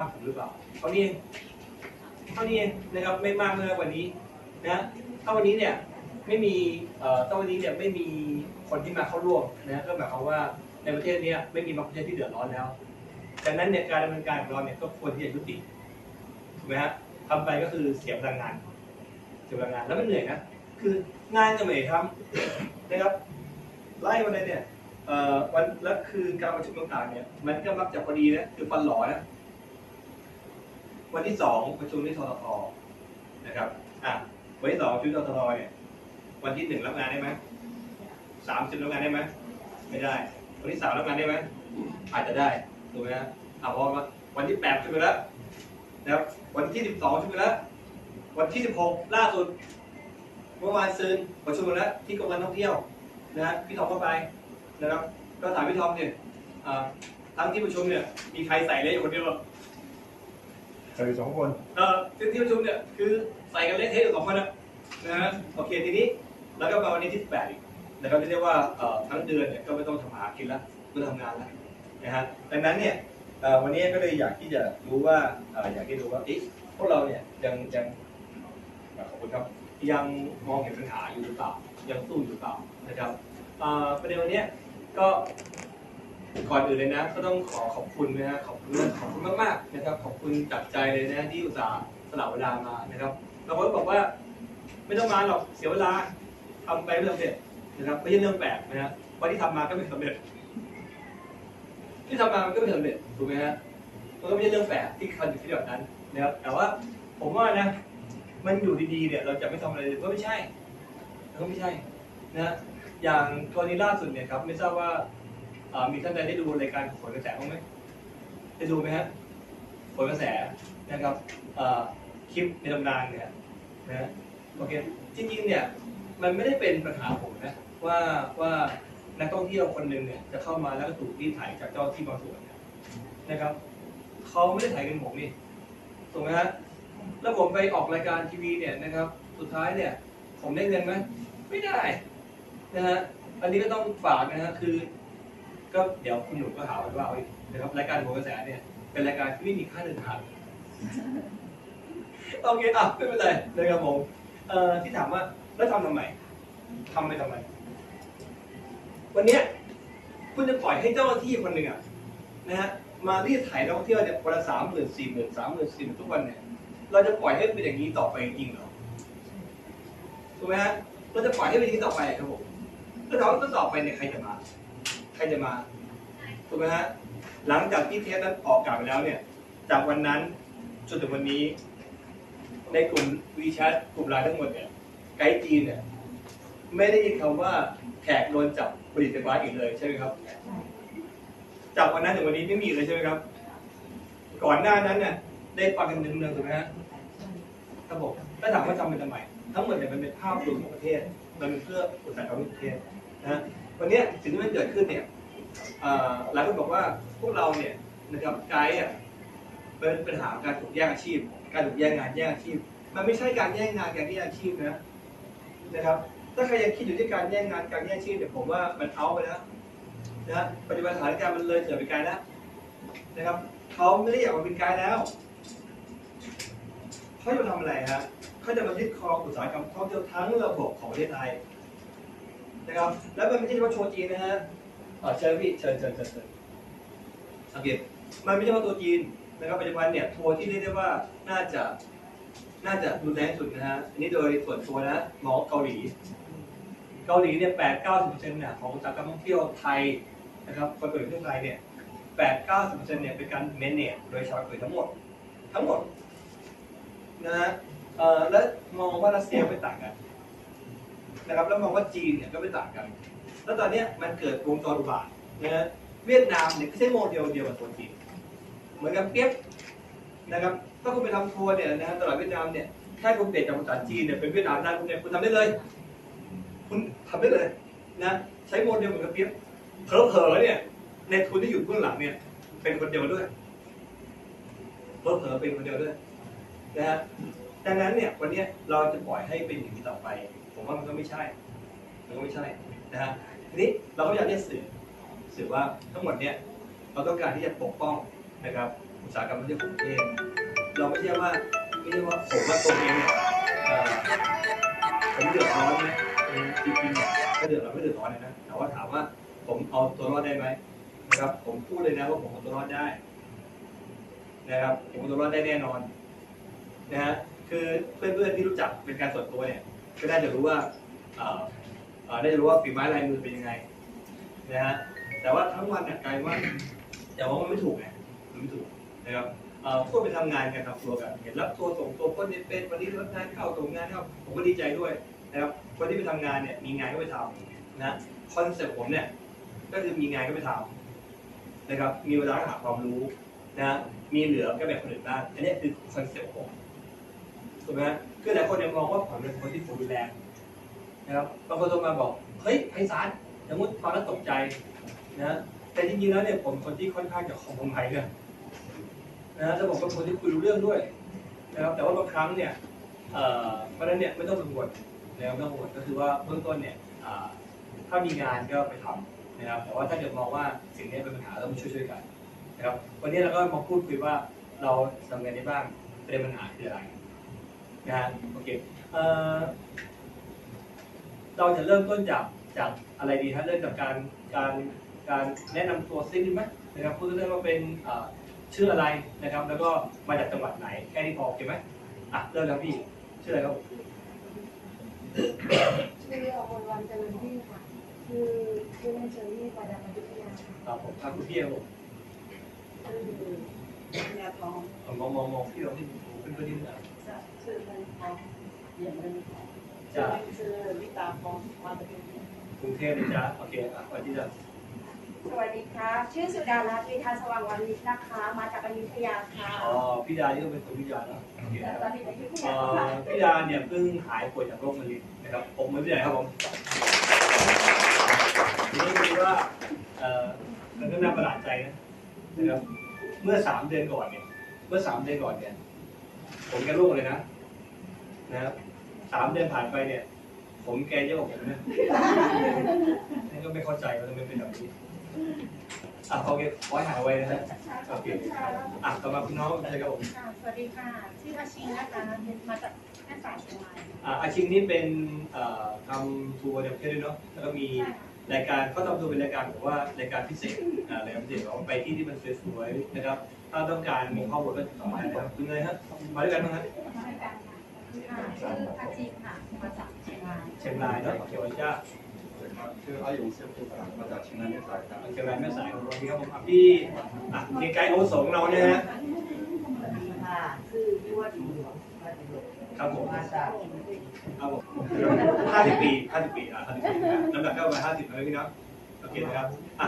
มากผมหรือเปล่าเท่านี้เองเท่านี้เองนะครับไม่มากเมื่อวันนี้นะถ้าวันนี้เนี่ยไม่มีเอ่อถ้าวันนี้เนี่ยไม่มีคนที่มาเข้าร่วมนะก็หมายความว่าในประเทศเนี้ยไม่มีบางประเทศที่เดือดร้อนแล้วดังนั้นเนี่ยการดำเนินการของเราเนี่ยก็ควรที่จะยุติถูกไหมฮะทำไปก็คือเสียพลังงาน เสียพลังงานแล้วมันเหนื่อยนะคืองานก็ไม่ได้ทำนะครับไล่วันไหนเนี่ยเอ่อวันแล้วคือการประชุมต่างๆเนี่ยมันก็มักจะพอดีนะคือฟันหลอนะ วันที่สองประชุมที่ทททนะครับอะวันที่สองประชุมทททเนี่ยวันที่หนึ่งรับงานได้ไหมสามสิบรับงานได้ไหมไม่ได้ วันที่สามรับงานได้ไหมอาจจะได้ถูกไหมฮะอะพราะว่าวันที่แปดชุมไปแล้วนะครับวันที่สิบสองชุมไปแล้ว วันที่สิบหกล่าสุดเมื่อวานซืนประชุมไปแล้วที่กรมการท่องเที่ยวนะฮะพี่ทอมเข้าไปนะครับก็ถามพี่ทอมเนี่ยอ่าทั้งที่ประชุมเนี่ยมีใครใส่เลยอยู่คนเดียวหรอ ใส่สองคนเอ่อที่ที่ประชุมเนี่ยคือใส่กันเละเทะอยู่สองคนนะนะฮะโอเคทีนี้แล้วก็มาวันนี้ที่8อีกนะครับเรียกว่าเอ่อทั้งเดือนเนี่ยก็ไม่ต้องทำหากินล้วไม่งทำงานแล้วนะฮะดังนั้นเนี่ยเอ่อวันนี้ก็เลยอยากที่จะรู้ว่าเอ่ออยากที่รู้ว่าเอ๊ะพวกเราเนี่ยยังยังขอบคุณครับยังมองเห็นปัญหาอยู่หรือเปล่ายังสู้อยู่หรือเปล่านะครับเอ่อประเด็นวันนี้ก็ ก่อนอื่นเลยนะ ก็ต้องขอขอบคุณนะฮะขอบคุณขอบคุณมากๆนะครับ ขอบคุณจากใจเลยนะที่อุตส่าห์สละเวลามานะครับเราก็บอกว่าไม่ต้องมาหรอกเสียเวลาทำไปไม่สำเร็จนะครับไม่ใช่เรื่องแปลกนะฮะวันที่ทำมาก็ไม่สำเร็จ ที่ทำมามันก็ไม่สำเร็จถูกไหมฮะมันก็ไม่ใช่เรื่องแปลกที่คันอยู่ที่แบบนั้นนะครับแต่ว่าผมว่านะ มันอยู่ดีๆเนี่ย เราจะไม่ทำอะไรเลยก็ไม่ใช่ก็ไม่ใช่นะอย่างกรณีล่าสุดเนี่ยครับ ไม่ทราบว่า มีท่านใดได้ดูรายการผลกระแสบ้างไหมได้ดูไหมฮะผลกระแสนะครับคลิปในตำนานเนี่ยนะฮะโอเคจริงๆเนี่ยมันไม่ได้เป็นปัญหาผมนะว่าว่านักท่องเที่ยวคนหนึ่งเนี่ยจะเข้ามาแล้วก็ถูกรีดไถจากเจ้าที่บางส่วนนะครับเขาไม่ได้ไถเงินผมนี่ถูกไหมฮะแล้วผมไปออกรายการทีวีเนี่ยนะครับสุดท้ายเนี่ยผมได้เงินไหมไม่ได้นะฮะอันนี้ก็ต้องฝากนะฮะคือ ก็เดี๋ยวคุณหนุ่มก็หาว่าเอาอีกนะครับรายการโหนกระแสเนี่ยเป็นรายการที่ไม่มีค่าเดินทางโอเคอะไม่เป็นไรนะครับผมเอ่อที่ถามว่าแล้วทำทำไมทำไปทำไม วันนี้คุณจะปล่อยให้เจ้าหน้าที่คนหนึ่งอะนะฮะมารีดไถนักท่องเที่ยวเนี่ยวันละสามหมื่นสี่หมื่นสามหมื่นสี่หมื่นทุกวันเนี่ยเราจะปล่อยให้เป็นอย่างนี้ต่อไปจริงเหรอถูกไหมฮะเราจะปล่อยให้เป็นอย่างนี้ต่อไปครับผมแล้วเราก็ต่อไปเนี่ยใครจะมา ใครจะมาถูกไหมฮะหลังจากที่เทปนั้นออกอากาศไปแล้วเนี่ยจากวันนั้นจนถึงวันนี้ ในกลุ่มวีแชทกลุ่มไลน์ทั้งหมดเนี่ยไกด์จีนเนี่ยไม่ได้ยินคำว่าแขกโดนจับผลิตไฟฟ้าอีกเลยใช่ไหมครับ จากวันนั้นถึงวันนี้ไม่มีเลยใช่ไหมครับ ก่อนหน้านั้นเนี่ยได้ฟังกันเนืองๆถูกไหมฮะครับผมแล้วถามว่าทำไปทำไมทั้งหมดเนี่ยมันเป็นภาพรวมของประเทศ มันเป็นเพื่ออุตสาหกรรมของประเทศนะ วันนี้สิ่งที่มันเกิดขึ้นเนี่ยหลายคนบอกว่าพวกเราเนี่ยนะครับไกด์อะเป็นปัญหาการถูกแย่งอาชีพ การถูกแย่งงานแย่งอาชีพ มันไม่ใช่การแย่งงานการแย่งอาชีพนะนะครับถ้าใครยังคิดอยู่ที่การแย่งงานการแย่งอาชีพเนี่ยผมว่ามันเอาไปแล้วนะปัจจุบันสถานการณ์มันเลยเถิดไปไกลแล้วนะครับเขาไม่ได้อยากมาเป็นไกด์แล้วเขาจะทำอะไรฮะเขาจะมายึดครองอุตสาหกรรมท่องเที่ยวทั้งระบบของประเทศไทย นะครับ แล้วมันไม่ใช่เฉพาะโชว์จีนนะฮะอ่าเชิญพี่เชิญเชิญเชิญเชิญโอเคมันไม่ใช่เฉพาะตัวจีนนะครับปัจจุบันเนี่ยทัวร์ที่เรียกได้ว่าน่าจะน่าจะรุนแรงสุดนะฮะอันนี้โดยส่วนตัวนะมองเกาหลี เกาหลีเนี่ยแปดเก้าสิบเปอร์เซ็นต์เนี่ยของอุตสาหกรรมท่องเที่ยวไทยนะครับคนเปิดประเทศไทยเนี่ยแปดเก้าสิบเปอร์เซ็นต์เนี่ยเป็นการเมนเนจโดยชาวเปิดทั้งหมด ทั้งหมดนะฮะเอ่อและมองว่ารัสเซียไม่ต่างกัน นะครับแล้วมองว่าจีนเนี่ยก็ไม่ต่างกัน แล้วตอนนี้มันเกิดวงจรอุบาทนะฮะเวียดนามเนี่ยก็ใช้โมเดลเดียวกับตัวจีนเหมือนกับเปียบนะครับถ้าคุณไปทำทัวร์เนี่ยนะฮะตลาดเวียดนามเนี่ยแค่คุณเปลี่ยนจากภาษาจีนเนี่ยเป็นเวียดนามได้คุณเนี่ยคุณทำได้เลย คุณทำได้เลยนะใช้โมเดลเหมือนกับเปียบเผลอๆเนี่ยในทุนที่อยู่เบื้องหลังเนี่ยเป็นคนเดียวด้วยเผลอๆเป็นคนเดียวด้วยนะฮะดังนั้นเนี่ยวันนี้เราจะปล่อยให้เป็นอย่างนี้ต่อไป ผมว่ามันก็ไม่ใช่ มันก็ไม่ใช่นะฮะทีนี้เราก็อยากจะสื่อสื่อว่าทั้งหมดเนี่ยเราต้องการที่จะปกป้องนะครับอุตสาหกรรมท่องเที่ยวของประเทศเราไม่ใช่ว่าไม่ใช่ว่าผมว่าตัวเองเนี่ยอ่อผมเดือดร้อนไหมจริงๆเนี่ยก็เดือดร้อนไม่เดือดร้อนนะแต่ว่าถามว่าผมเอาตัวรอดได้ไหมนะครับ ผมพูดเลยนะว่าผมเอาตัวรอดได้ นะครับผมเอาตัวรอดได้แน่นอนนะฮะคือเพื่อนๆที่รู้จักเป็นการส่วนตัวเนี่ย ก็น่าจะรู้ว่าได้จะรู้ว่าฝีไม้ลายมือเป็นยังไงนะฮะแต่ว่าทั้งวันเนี่ยกลายว่าแต่ว่ามันไม่ถูกไงมันไม่ถูกนะครับเอ่อพวกไปทำงานกันทำตัวกันเห็นรับตัวส่งตัวคนเป็นวันนี้รับงานเข้าส่งงานเข้าผมก็ดีใจด้วยนะครับคนที่ไปทำงานเนี่ยมีงานก็ไปทำนะคอนเซ็ปต์ผมเนี่ยก็คือมีงานก็ไปทำนะครับมีเวลาหาความรู้นะมีเหลือก็แบ่งคนอื่นบ้างอันนี้คือคอนเซ็ปต์ผม ถูกไหมคือหลายคนยังมองว่าผมเป็นคนที่รุนแรงนะครับบางคนโทรมาบอก เฮ้ยไพศาลสมมติฟังแล้วตกใจนะแต่จริงๆแล้วเนี่ยผมคนที่ค่อนข้างจะคอมไพเนี่ยนะแล้วผมเป็นคนที่คุยรู้เรื่องด้วยนะครับแต่ว่าบางครั้งเนี่ยเพราะฉะนั้นเนี่ยไม่ต้องกังวลนะครับไม่ต้องกังวลก็คือว่าเบื้องต้นเนี่ยถ้ามีงานก็ไปทำนะครับ แต่ว่าถ้าเกิดมองว่าสิ่งนี้เป็นปัญหาเราต้องช่วยๆกันนะครับวันนี้เราก็มาพูดคุยว่าเราทำไงได้บ้างประเด็นปัญหาคืออะไร นะฮะโอเคเอ่อเราจะเริ่มต้นจากจากอะไรดีฮะเริ่มจากการการการแนะนำตัวซิดีไหมนะครับพูดเรื่องว่าเป็นเอ่อชื่ออะไรนะครับ แล้วก็มาจากจังหวัดไหนแค่นี้พอโอเคไหมอะเริ่มแล้วพี่ชื่ออะไรครับผมชื่ออมรวันเจริญยิ่งค่ะคือชื่อเล่นเชอรี่มาจากอยุธยาค่ะครับผมครับคุณพี่ครับผมชื่อยาทองผมมองมองมองพี่เราที่เป็นเพื่อนที่ เหนือจะชื่อเงินทองเหรียญเงินทองจ้ะชื่อวิตาฟองมาจากกรุงเทพกรุงเทพนะจ๊ะโอเคอะวันที่จะสวัสดีค่ะชื่อสุดารัตน์วิทาสว่างวันนิชนะคะ มาจากอยุธยาค่ะอ๋อพี่ดานี่ก็เป็นคนพี่ดาแล้วโอเคแต่นะคตอรันบนี้อยุธเอ่ยาอค่ะพี่ดาเนี่ยเพิ่งหายป่วยจากโรคมะเร็งนะครับผมไม่ได้ครับผมทีนี้คือว่าเอ่อมันก็น่าประหลาดใจนะนะครับเมื่อสามเดือนก่อนเนี่ยเมื่อสามเดือนก่อนเนี่ย ผมแกโรคเลยนะนะครับสามเดือนผ่านไปเนี่ย ผมแกเยอะกว่าผมนะนี่ก็ไม่เข้าใจว่าทำไมเป็นแบบนี้อะโอเคขอให้หายไวนะฮะโอเคอะต่อมาคุณน้องเลยครับผมค่ะสวัสดีค่ะ ชื่ออาชิงนะคะมาจากแม่สายเชียงรายอ่าอาชิงนี่เป็นเอ่อทำทัวร์ในประเทศด้วยเนาะแล้วก็มี รายการเขาทำทัวร์เป็นรายการบอกว่ารายการพิเศษอ่ารายการพิเศษเราไปที่ที่มันสวยๆนะครับ ถ้าต้องการมีข้อมูลก็ติดต่อได้นะครับคุณเลยฮะมาด้วยกันมั้งฮะมาด้วยกันค่ะค่ะชื่ออาชิงค่ะมาจากเชียงรายเชียงรายเนาะโอเควันจ้าชื่ออายุเซฟตุสานมาจากเชียงรายแม่สายครับเชียงรายแม่สายของเราที่ครับผมอะพี่อะมีไกด์อาวุโสของเราเนี่ยฮะสวัสดีค่ะชื่อพี่ว่าดีหลวงมาจาก ครับผมมาจากครับผมห้าสิบปีห้าสิบปีอะห้าสิบปีนะน้ำหนักก็ประมาณห้าสิบนะพี่เนาะโอเคนะครับอะ